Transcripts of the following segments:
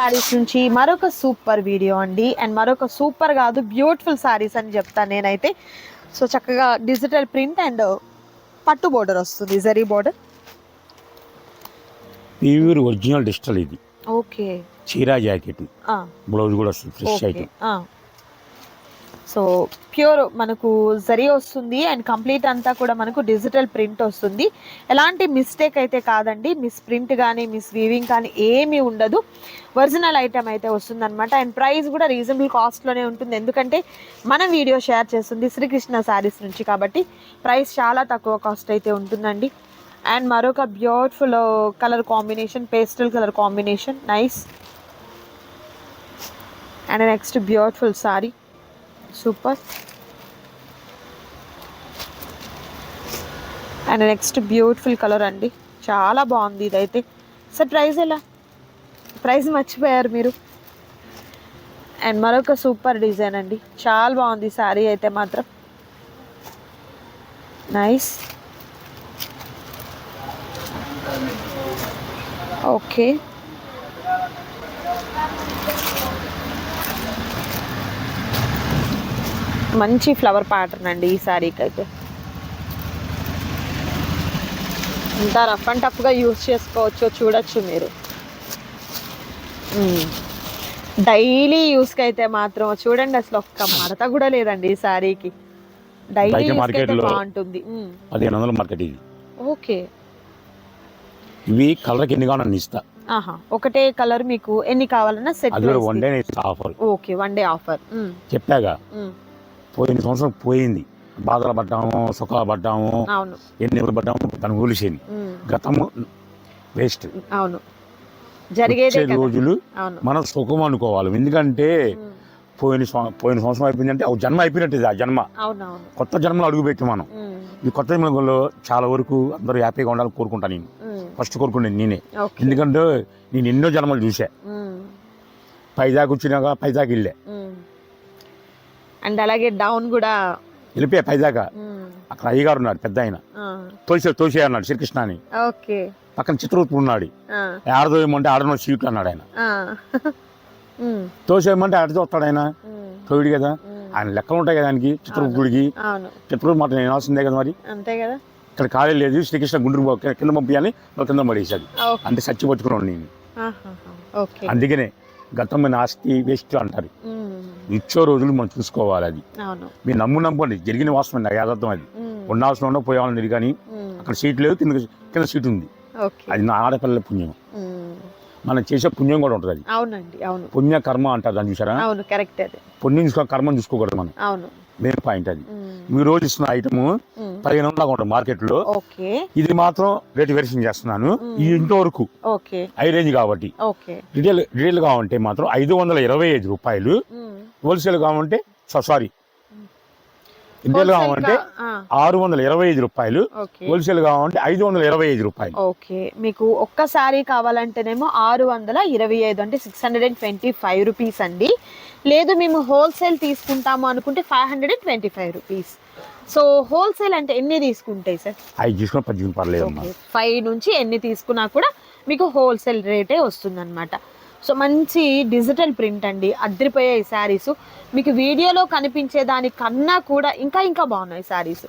శారీస్ నుంచి మరొక super video అండి. అండ్ మరొక సూపర్ కాదు బ్యూటిఫుల్ శారీస్ అని చెప్తాను నేనైతే. సో చక్కగా డిజిటల్ ప్రింట్ అండ్ పట్టు బోర్డర్ వస్తుంది zari border pure original digital ఇది. ఓకే చీరా జాకెట్ బ్లౌజ్ కూడా వస్తుంది ఫ్రెష్ ఐటమ్ సో ప్యూర్ మనకు జరీ వస్తుంది అండ్ కంప్లీట్ అంతా కూడా మనకు డిజిటల్ ప్రింట్ వస్తుంది. ఎలాంటి మిస్టేక్ అయితే కాదండి. మిస్ ప్రింట్ కానీ మిస్ వీవింగ్ కానీ ఏమీ ఉండదు. ఒరిజినల్ ఐటమ్ అయితే వస్తుంది అనమాట అండ్ ప్రైస్ కూడా రీజనబుల్ కాస్ట్లోనే ఉంటుంది. ఎందుకంటే మన వీడియో షేర్ చేస్తుంది శ్రీకృష్ణ శారీస్ నుంచి కాబట్టి ప్రైస్ చాలా తక్కువ కాస్ట్ అయితే ఉంటుందండి. అండ్ మరొక beautiful colour combination pastel colour combination. Nice. And next beautiful sari. Super and next beautiful colour అండి. చాలా బాగుంది ఇదైతే. సార్ ప్రైస్ ఎలా? ప్రైస్ మర్చిపోయారు మీరు. అండ్ మరొక సూపర్ డిజైన్ అండి. చాలా బాగుంది శారీ అయితే మాత్రం. నైస్ ఓకే మంచి ఫ్లవర్ ప్యాటర్న్ అండి ఈ శారీకి అయితే. ఇంత రఫ్ అండ్ టఫ్గా యూస్ చేసుకోవచ్చు చూడొచ్చు మీరు. డైలీ యూస్కి అయితే మాత్రం చూడండి అసలు ఒక్క మడత కూడా లేదండి ఈ శారీకి డైలీ బాగుంటుంది. పదిహేను వందల మార్కెట్ ఇది. ఓకే. ఇవి కలర్కి ఎన్ని కావాలని ఇస్తా. ఆహా ఒకటే కలర్ మీకు ఎన్ని కావాలన్నా set one day offer okay one day offer చెప్పాగా. పోయిన సంవత్సరం పోయింది. బాధలు పడ్డాము సుఖాలు పడ్డాము ఎన్ని పడ్డాము దాని కూలిసేది మ్మ్. గతము వేస్ట్. అవును. కదా. రోజులు మనం సుఖం అనుకోవాలి. ఎందుకంటే. పోయిన పోయిన సంవత్సరం అయిపోయిందంటే ఒక జన్మ అయిపోయినట్టు ఆ జన్మ. కొత్త జన్మలో అడుగుపెట్టి మనం. ఈ కొత్త జన్మలో చాలా వరకు అందరూ హ్యాపీగా ఉండాలని కోరుకుంటాను నేను. ఫస్ట్ కోరుకునేది నేనే. ఎందుకంటే నేను ఎన్నో జన్మలు చూసా. పైదాకి వచ్చినాక పైదాకి వెళ్ళే. అండ్ అలాగే డౌన్ కూడా వెళ్ళిపోయా పైదాకా. అక్కడ అయ్యగారు ఉన్నాడు పెద్ద ఆయన. తోసే తోసే అన్నాడు శ్రీకృష్ణ అని ఓకే. పక్కన చిత్రూపు ఉన్నాడు. ఆడదోయమంటే ఆడనో సీట్లు అన్నాడు ఆయన. ఆ. మ్మ్. తోసేయమంటే ఆడతో వస్తాడు ఆయన. తోడు కదా. ఆయన లెక్కలు ఉంటాయి కదా ఆయనకి చిత్రగుడికి అవును. చిత్రూపు మాట నేను వినాల్సిందే కదా మరి. అంతే కదా. ఇక్కడ ఖాళీ లేదు శ్రీకృష్ణ గుండ్రు కింద పంపించాలి కింద పడేసాడు అంటే సచ్చి పట్టుకున్నాను నేను. అందుకనే గతమైన ఆస్తి వేస్ట్ అంటారు. ఇచ్చో రోజులు మనం చూసుకోవాలి అది. మీరు నమ్ము నమ్ముకోండి జరిగిన వాస్తవం నాకు యథార్థం అది. మ్మ్. ఉండాల్సిన ఉండ పోయేవాళ్ళని కానీ. అక్కడ సీట్ లేదు కింద కింద సీట్ ఉంది. అది నా ఆడపిల్లల పుణ్యం. మనం చేసే పుణ్యం కూడా ఉంటుంది అది. అవునండి అవును. పుణ్య కర్మ అంటారు దాన్ని చూసారా? అవును కరెక్ట్ అదే. పుణ్యం చూసుకో కర్మను చూసుకోకూడదు మనం. అవును. మెయిన్ పాయింట్ అది మ్మ్. మీ రోజు ఇస్తున్న ఐటమ్. పదిహేను వందలు ఉంటుంది మార్కెట్లో ఇది మాత్రం రేట్ వెరిఫికేషన్ చేస్తున్నాను. ఈ ఇంతవరకు ఓకే హై రేంజ్ కాబట్టి రిటైల్ రిటైల్ కావాలంటే మాత్రం ఐదు వందల ఇరవై ఐదు రూపాయలు. హోల్సేల్ కావాలంటే సారీ Wholesale కావాలంటే ఆరు వందల ఇరవై ఐదు రూపాయలు. హోల్సేల్ కావాలంటే ఐదు వందల ఇరవై ఐదు రూపాయలు. ఓకే. మీకు ఒక్క శారీ కావాలంటేనేమో ఆరు వందల ఇరవై ఐదు అంటే six hundred and twenty five rupees అండి. లేదు మేము హోల్సేల్ తీసుకుంటాము అనుకుంటే five hundred and twenty five rupees. So wholesale అంటే ఎన్ని తీసుకుంటాయి సార్? అవి తీసుకుని పద్దెనిమిది పర్లేదు ఫైవ్ నుంచి ఎన్ని తీసుకున్నా కూడా మీకు హోల్సేల్ రేటే వస్తుందన్నమాట. సో మంచి డిజిటల్ ప్రింట్ అండి. అద్దరిపోయే ఈ శారీస్. మీకు వీడియోలో కనిపించే దానికన్నా కూడా ఇంకా ఇంకా బాగున్నాయి శారీస్.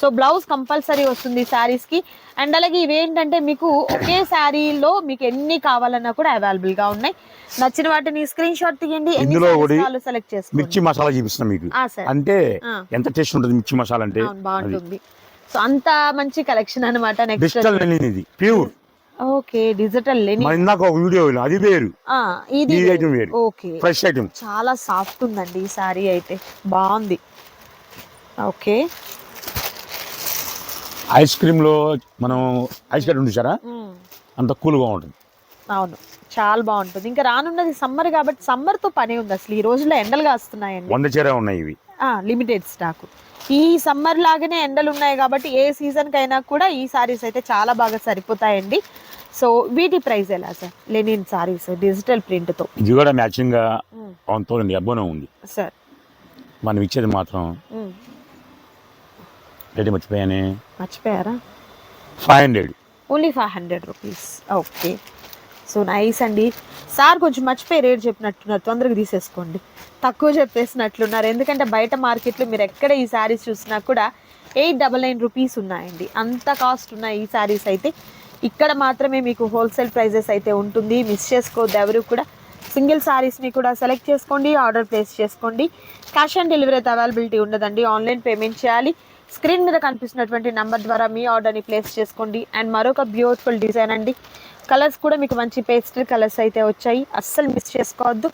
సో బ్లౌజ్ కంపల్సరీ వస్తుంది శారీస్కి. అండ్ అలాగే ఇవేంటంటే మీకు ఒకే శారీలో మీకు ఎన్ని కావాలన్నా కూడా అవైలబుల్గా ఉన్నాయి. నచ్చిన వాటిని స్క్రీన్ షాట్ తీయండి. ఇందులో సెలెక్ట్ చేసుకోండి. మిర్చి మసాలా చూపిస్తున్నా మీకు. అంటే. ఎంత టేస్ట్ ఉంటుంది మిర్చి మసాలా అంటే? బాగుంటుంది. సో అంత మంచి కలెక్షన్ అనమాట నెక్స్ట్ ఇది. ప్యూర్. ఓకే డిజిటల్ ఇందాక ఒక వీడియో అది వేరు. ఆ, ఇది ఐటమ్ వేరు. ఓకే. ఫ్రెష్ ఐటమ్ చాలా సాఫ్ట్ ఉందండి ఈ సారీ అయితే. బాగుంది. ఓకే. ఐస్ క్రీమ్లో మనం ఐస్ కట్ చూసారా. అంత కూల్గా ఉంటుంది. అవును. చాలా బాగుంటుంది. ఇంకా రానున్నది సమ్మర్ కాబట్టి summer తో పని ఉంది అసలు. ఈ రోజుల్లో ఎండలు కాస్తున్నాయండి. వంద చీర ఉన్నాయి ఇవి. లిమిటెడ్ స్టాక్ ఈ సమ్మర్ లాగానే ఎండలు ఉన్నాయి కాబట్టి ఏ సీజన్ కైనా కూడా ఈ సారీస్ అయితే చాలా బాగా సరిపోతాయండి. సో వీటి ప్రైస్ ఎలా సార్? లెనిన్ సారీస్ డిజిటల్ ప్రింట్తో. ఇది కూడా మ్యాచింగ్గా వంతో ఉంది అబ్బోనే ఉంది. సార్. మనం ఇచ్చేది మాత్రం రేటు మర్చిపోయానే? మర్చిపోయారా? Five hundred only five hundred rupees okay so nice అండి. సార్ కొంచెం మర్చిపోయి రేట్ చెప్పినట్టున్నారు. తొందరగా తీసేసుకోండి. తక్కువ చెప్పేసినట్లున్నారు. ఎందుకంటే బయట మార్కెట్లో మీరు ఎక్కడ ఈ శారీస్ చూసినా కూడా ఎయిట్ డబల్ నైన్ రూపీస్ ఉన్నాయండి. అంత కాస్ట్ ఉన్నాయి ఈ శారీస్ అయితే ఇక్కడ మాత్రమే మీకు హోల్సేల్ ప్రైజెస్ అయితే ఉంటుంది. మిస్ చేసుకోవద్దు ఎవరు కూడా. సింగిల్ శారీస్ని కూడా సెలెక్ట్ చేసుకోండి ఆర్డర్ ప్లేస్ చేసుకోండి. క్యాష్ ఆన్ డెలివరీ అయితే అవైలబిలిటీ ఉండదండి. ఆన్లైన్ పేమెంట్ చేయాలి. స్క్రీన్ మీద కనిపిస్తున్నటువంటి నెంబర్ ద్వారా మీ ఆర్డర్ని ప్లేస్ చేసుకోండి. అండ్ మరొక బ్యూటిఫుల్ డిజైన్ అండి. కలర్స్ కూడా మీకు మంచి పేస్టల్ కలర్స్ అయితే వచ్చాయి. అస్సలు మిస్ చేసుకోవద్దు.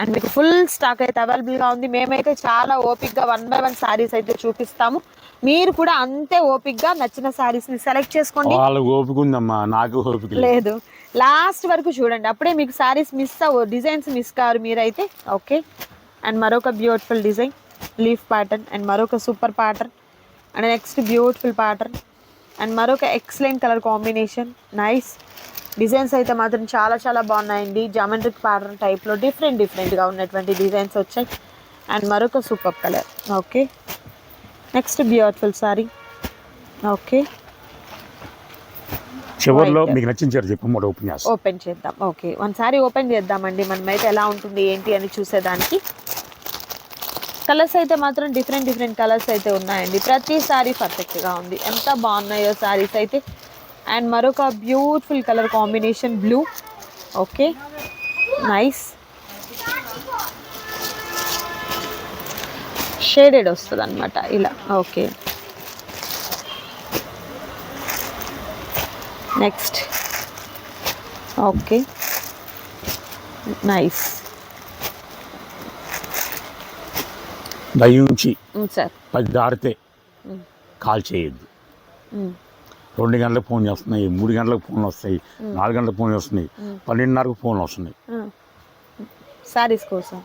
అండ్ మీకు ఫుల్ స్టాక్ అయితే అవైలబుల్గా ఉంది. మేమైతే చాలా ఓపిక్గా వన్ బై వన్ శారీస్ అయితే చూపిస్తాము. మీరు కూడా అంతే ఓపిక్గా నచ్చిన శారీస్ని సెలెక్ట్ చేసుకోండి. వాళ్ళకి ఓపిక ఉందమ్మా నాకు ఓపిక లేదు. లాస్ట్ వరకు చూడండి. అప్పుడే మీకు శారీస్ మిస్ అవ్వ డిజైన్స్ మిస్ కారు మీరైతే ఓకే అండ్ మరొక beautiful design leaf pattern and మరొక super pattern and next beautiful pattern and మరొక excellent colour combination nice designs అయితే మాత్రం చాలా చాలా బాగున్నాయండి. జామెట్రిక్ ప్యాటర్న్ టైప్లో డిఫరెంట్ డిఫరెంట్గా ఉన్నటువంటి డిజైన్స్ వచ్చాయి. అండ్ మరొక super colour okay next beautiful sari okay చివరిలో. మీకు నచ్చిన చీర చెప్పు మూడు ఓపెన్ చేస్తాం. ఓపెన్ చేద్దాం. ఓకే ఒకసారి ఓపెన్ చేద్దామండి. మనమైతే ఎలా ఉంటుంది ఏంటి అని చూసేదానికి. కలర్స్ అయితే మాత్రం డిఫరెంట్ డిఫరెంట్ కలర్స్ అయితే ఉన్నాయండి. ప్రతి సారీ పర్ఫెక్ట్గా ఉంది. ఎంత బాగున్నాయో సారీస్ అయితే. అండ్ మరొక beautiful colour combination blue okay nice shaded వస్తుంది అనమాట ఇలా. ఓకే. నెక్స్ట్. ఓకే. నైస్. దయించి సార్. పది దారితే కాల్ చేయొద్దు. రెండు గంటలకు ఫోన్ చేస్తున్నాయి మూడు గంటలకు ఫోన్లు వస్తాయి నాలుగు గంటలకు ఫోన్ వస్తున్నాయి పన్నెండున్నరకు ఫోన్ వస్తున్నాయి. సారీస్ కోసం.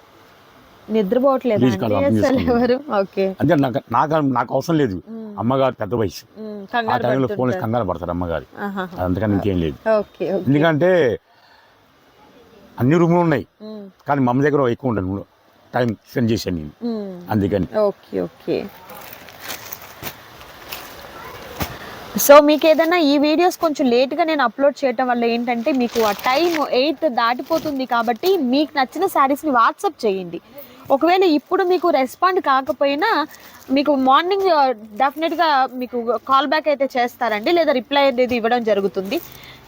నిద్రపోవట్లేదు అసలు. ఎవరు? ఓకే. అంటే నాకు నాకు నాకు అవసరం లేదు. అమ్మగారు పెద్ద వయసు. ఆ టైంలో ఫోన్. కంగారు పడతారు అమ్మగారు. అందుకని ఇంకేం లేదు. ఎందుకంటే అన్ని రూములు ఉన్నాయి. కానీ మా అమ్మ దగ్గర ఎక్కువ ఉంటాను టైం స్పెండ్ చేశాను నేను. అందుకని. Okay okay. సో మీకు ఏదైనా ఈ వీడియోస్ కొంచెం లేట్గా నేను అప్లోడ్ చేయటం వల్ల ఏంటంటే మీకు ఆ టైం ఎయిట్ దాటిపోతుంది కాబట్టి మీకు నచ్చిన శారీస్ని వాట్సాప్ చేయండి. ఒకవేళ ఇప్పుడు మీకు రెస్పాండ్ కాకపోయినా మీకు మార్నింగ్ డెఫినెట్గా మీకు కాల్ బ్యాక్ అయితే చేస్తారండి లేదా రిప్లై అనేది ఇవ్వడం జరుగుతుంది.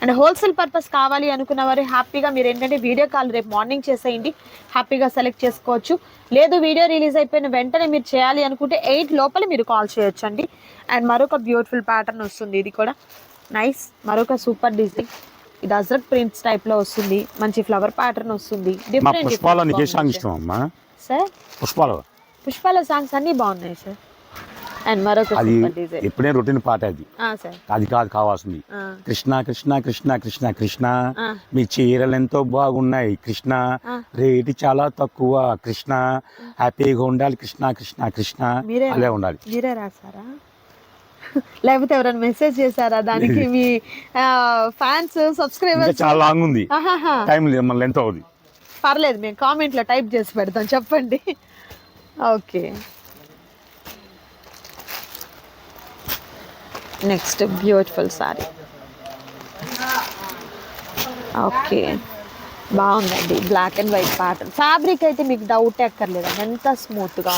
అండ్ హోల్సేల్ పర్పస్ కావాలి అనుకున్న వారు హ్యాపీగా మీరు ఏంటంటే వీడియో కాల్ రేపు మార్నింగ్ చేసేయండి హ్యాపీగా సెలెక్ట్ చేసుకోవచ్చు. లేదు వీడియో రిలీజ్ అయిపోయిన వెంటనే మీరు చేయాలి అనుకుంటే ఎయిట్ లోపల మీరు కాల్ చేయొచ్చు అండి అండ్ మరొక బ్యూటిఫుల్ ప్యాటర్న్ వస్తుంది ఇది కూడా. నైస్ మరొక సూపర్ డిజైన్ ఇది అజరక్ ప్రింట్స్ టైప్లో వస్తుంది. మంచి ఫ్లవర్ ప్యాటర్న్ వస్తుంది. Different sir? పుష్పాలు. పుష్పాల సాంగ్స్ అన్నీ బాగున్నాయి సార్. అండ్ మరొక అది ఎప్పుడే రొటీన్ పాట అది. అది కాదు కావాల్సింది. కృష్ణ కృష్ణ కృష్ణ కృష్ణ కృష్ణ. మీ చీరలు ఎంతో బాగున్నాయి కృష్ణ. రేటు చాలా తక్కువ కృష్ణ. హ్యాపీగా ఉండాలి కృష్ణ కృష్ణ కృష్ణ. అలా ఉండాలి. మీరే రాసారా? లేకపోతే ఎవరైనా మెసేజ్ చేశారా? దానికి మీ ఫ్యాన్స్ ఇంకా సబ్స్క్రైబర్స్ చాలా లాంగ్ ఉంది. టైం లేదు మళ్ళీ ఎంత అవుతుంది పర్లేదు మేము కామెంట్లో టైప్ చేసి పెడతాం చెప్పండి. Okay. Next beautiful sari okay. బాగుందండి black and white pattern fabric అయితే మీకు డౌట్ ఎక్కర్లేదండి ఎంత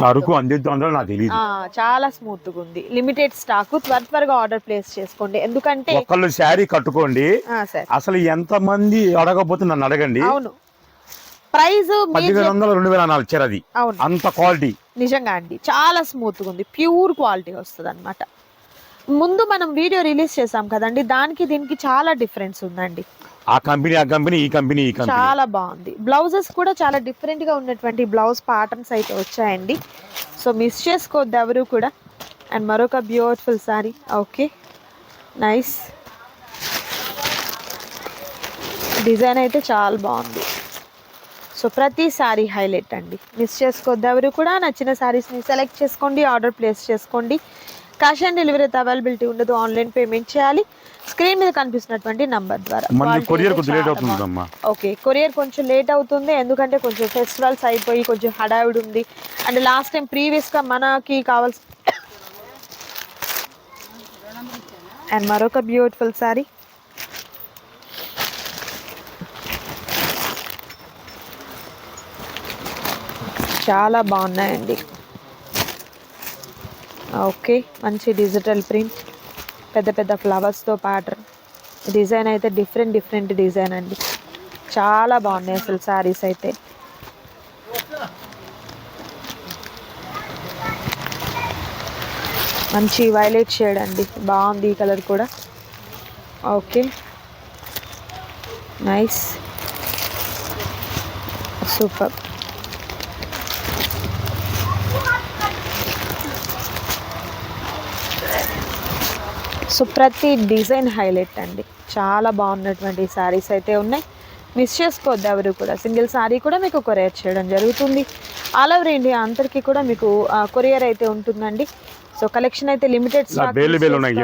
సరుకు నాకు తెలియదు చాలా స్మూత్గా ఉంది. లిమిటెడ్ స్టాక్ త్వర త్వరగా ఆర్డర్ ప్లేస్ చేసుకోండి. ఎందుకంటే ఒకళ్ళు శారీ కట్టుకోండి. అసలు ఎంత మంది నన్ను అడగండి. అవును. ప్రైస్ పదిహేను వందల రెండు వేల నాలుగు చీర అది అవును. అంత క్వాలిటీ. నిజంగా అండి. చాలా స్మూత్గా ఉంది. ప్యూర్ క్వాలిటీ వస్తుంది అనమాట ముందు మనం వీడియో రిలీజ్ చేసాం కదండి. దానికి దీనికి చాలా డిఫరెన్స్ ఉందండి. ఆ కంపెనీ ఆ కంపెనీ ఈ కంపెనీ ఈ కంపెనీ. చాలా బాగుంది. బ్లౌజెస్ కూడా చాలా డిఫరెంట్గా ఉన్నటువంటి బ్లౌజ్ ప్యాటర్న్స్ అయితే వచ్చాయండి. సో మిస్ చేసుకోవద్దు ఎవరు కూడా. అండ్ మరొక beautiful sari okay nice design అయితే చాలా బాగుంది. సో ప్రతి సారీ హైలైట్ అండి. మిస్ చేసుకోవద్దు. ఎవరు కూడా నచ్చిన సారీస్ని సెలెక్ట్ చేసుకోండి ఆర్డర్ ప్లేస్ చేసుకోండి. క్యాష్ ఆన్ డెలివరీ అయితే అవైలబిలిటీ ఉండదు. ఆన్లైన్ పేమెంట్ చేయాలి. స్క్రీన్ మీద కనిపిస్తున్నటువంటి నంబర్ ద్వారా. కొరియర్ ఓకే కొరియర్ కొంచెం లేట్ అవుతుంది. ఎందుకంటే కొంచెం ఫెస్టివల్స్ అయిపోయి కొంచెం హడావిడి ఉంది. అండ్ లాస్ట్ టైం ప్రీవియస్గా మనకి కావాల్సి అండ్ మరొక బ్యూటిఫుల్ సారీ చాలా బాగున్నాయండి. ఓకే మంచి డిజిటల్ ప్రింట్ పెద్ద పెద్ద ఫ్లవర్స్తో ప్యాటర్న్ డిజైన్ అయితే డిఫరెంట్ డిఫరెంట్ డిజైన్ అండి. చాలా బాగున్నాయి అసలు శారీస్ అయితే. మంచి వైలెట్ షేడ్ అండి బాగుంది ఈ కలర్ కూడా. Okay nice super. సో ప్రతి డిజైన్ హైలైట్ అండి. చాలా బాగున్నటువంటి శారీస్ అయితే ఉన్నాయి. మిస్ చేసుకోవద్దు ఎవరు కూడా. సింగిల్ శారీ కూడా మీకు కొరియర్ చేయడం జరుగుతుంది. ఆల్ ఓవర్ ఇండియా అందరికీ కూడా మీకు కొరియర్ అయితే ఉంటుందండి. సో కలెక్షన్ అయితే లిమిటెడ్ బేలు బేలు ఉన్నాయి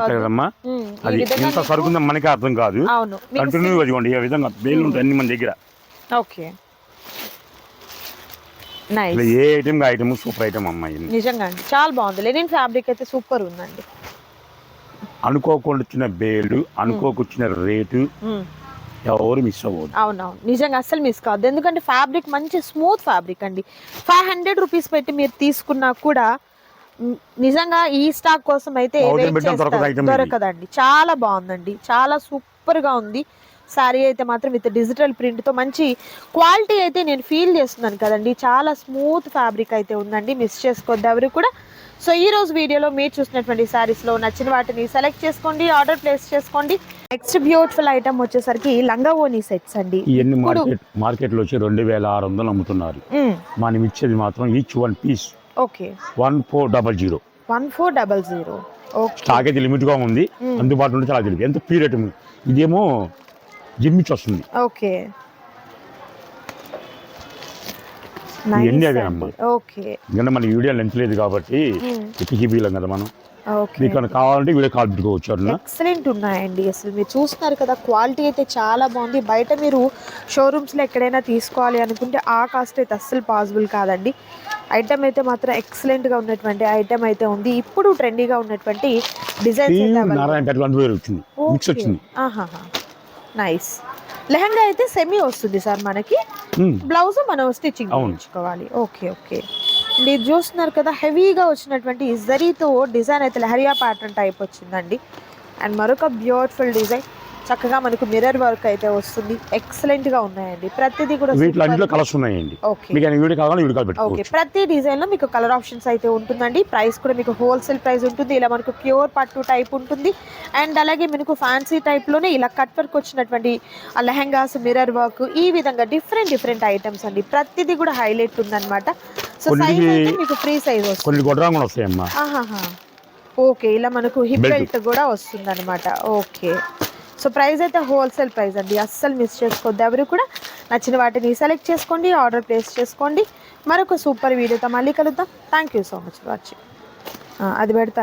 అది ఎంత మనకే అర్థం కాదు. అవును. మీకు కంటిన్యూ ఇవ్వండి ఈ విధంగా బేలు ఉంటాయి అన్ని మన దగ్గర. ఓకే. నైస్ ఇలా ఏ ఐటమ్ ఐటమ్ సూపర్ ఐటమ్ అమ్మాయి నిజంగా అండి. చాలా బాగుంది. లెనిన్ ఫ్యాబ్రిక్ అయితే సూపర్ ఉందండి. అనుకోకుండా వచ్చిన బేలు అనుకోకొచ్చిన రేటు. ఎవరు మిస్ అవ్వదు. అవునవును. నిజంగా అస్సలు మిస్ కావద్దు ఎందుకంటే ఫ్యాబ్రిక్ మంచి స్మూత్ ఫ్యాబ్రిక్ అండి. ఫైవ్ హండ్రెడ్ రూపీస్ పెట్టి మీరు తీసుకున్నా కూడా నిజంగా ఈ స్టాక్ కోసం అయితే. దొరకదండి. చాలా బాగుందండి. చాలా సూపర్గా ఉంది. శారీ అయితే మాత్రం విత్ డిజిటల్ ప్రింట్తో మంచి క్వాలిటీ అయితే నేను ఫీల్ చేస్తున్నాను కదండి. చాలా స్మూత్ ఫ్యాబ్రిక్ అయితే ఉందండి. మిస్ చేసుకోవద్దు ఎవరు కూడా. సో ఈ రోజు వీడియోలో మీరు చూసినటువంటి sarees లో నచ్చిన వాటిని సెలెక్ట్ చేసుకోండి ఆర్డర్ ప్లేస్ చేసుకోండి. నెక్స్ట్ బ్యూటిఫుల్ ఐటమ్ వచ్చేసరికి లంగా ఓనీ సెట్స్ అండి ఇవన్నీ మార్కెట్ మార్కెట్లో వచ్చి రెండు వేల ఆరు వందలు అమ్ముతున్నారు. మనం ఇచ్చేది మాత్రం each one piece okay. One four double zero one four double zero stock అయితే లిమిట్గా ఉంది. అందుబాటులో చాలా తెలియదు. ఎంత పీరియడ్ ఇదేమో జిమ్మిచ్చి వస్తుంది. ఓకే. ఇవన్నీ Nice అవే అండి. అమ్మా. ఓకే ఎందుకంటే మన వీడియో లెంత్ లేదు కాబట్టి. ఎక్కిబీలం కదా మనం. మీకు కావాలంటే వీడియో కాల్ పెట్టుకోవచ్చు ఎక్సలెంట్ ఉన్నాయండి. అసలు మీరు చూస్తున్నారు కదా క్వాలిటీ అయితే చాలా బాగుంది. బయట మీరు షోరూమ్స్లో ఎక్కడైనా తీసుకోవాలి అనుకుంటే ఆ కాస్ట్ అయితే అస్సలు పాసిబుల్ కాదండి. ఐటమ్ అయితే మాత్రం ఎక్సలెంట్గా ఉన్నటువంటి ఐటమ్ అయితే ఉంది. ఇప్పుడు ట్రెండీగా ఉన్నటువంటి available. నారాయణ వచ్చింది. మిక్స్ వచ్చింది. నైస్ లెహంగా అయితే సెమీ వస్తుంది సార్ మనకి. బ్లౌజ్ మనం స్టిచ్చింగ్. చేయించుకోవాలి. Okay okay. ఇది చూస్తున్నారు కదా హెవీగా వచ్చినటువంటి జరీతో డిజైన్ అయితే లహరియా ప్యాటర్న్ టైప్ వచ్చిందండి. అండ్ మరొక బ్యూటిఫుల్ డిజైన్. చక్కగా మనకు మిర్రర్ వర్క్ అయితే వస్తుంది. ఎక్సలెంట్గా ఉన్నాయండి. ప్రతిదీ కూడా వీటిలో కలర్స్ ఉన్నాయండి. ఓకే మీకు ఏమైనా వీడియో కావాలంటే వీడియో కాల్ ఓకే ప్రతి డిజైన్లో మీకు కలర్ ఆప్షన్స్ అయితే ఉంటుందండి. ప్రైస్ కూడా మీకు హోల్సేల్ ప్రైస్ ఉంటుంది. ఇలా మనకు ప్యూర్ పట్టు టైప్ ఉంటుంది. అండ్ అలాగే మనకు ఫ్యాన్సీ టైప్లోనే ఇలా కట్ వర్క్ వచ్చినటువంటి ఆ లెహంగాస్ మిర్రర్ వర్క్ ఈ విధంగా డిఫరెంట్ డిఫరెంట్ ఐటమ్స్ అండి. ప్రతిదీ కూడా హైలైట్ ఉందన్నమాట. సో సైజ్ అయితే మీకు ఫ్రీ సైజ్ వస్తుంది. కొన్ని వస్తాయమ్మా. ఓకే ఇలా మనకు హిప్. బెల్ట్ కూడా వస్తుంది అనమాట ఓకే సో ప్రైస్ అయితే హోల్సేల్ ప్రైస్ అండి. అస్సలు మిస్ చేసుకోవద్దు. ఎవరు కూడా నచ్చిన వాటిని సెలెక్ట్ చేసుకోండి ఆర్డర్ ప్లేస్ చేసుకోండి. మరొక సూపర్ వీడియోతో మళ్ళీ కలుద్దాం. Thank you so much watching అది పెడతా.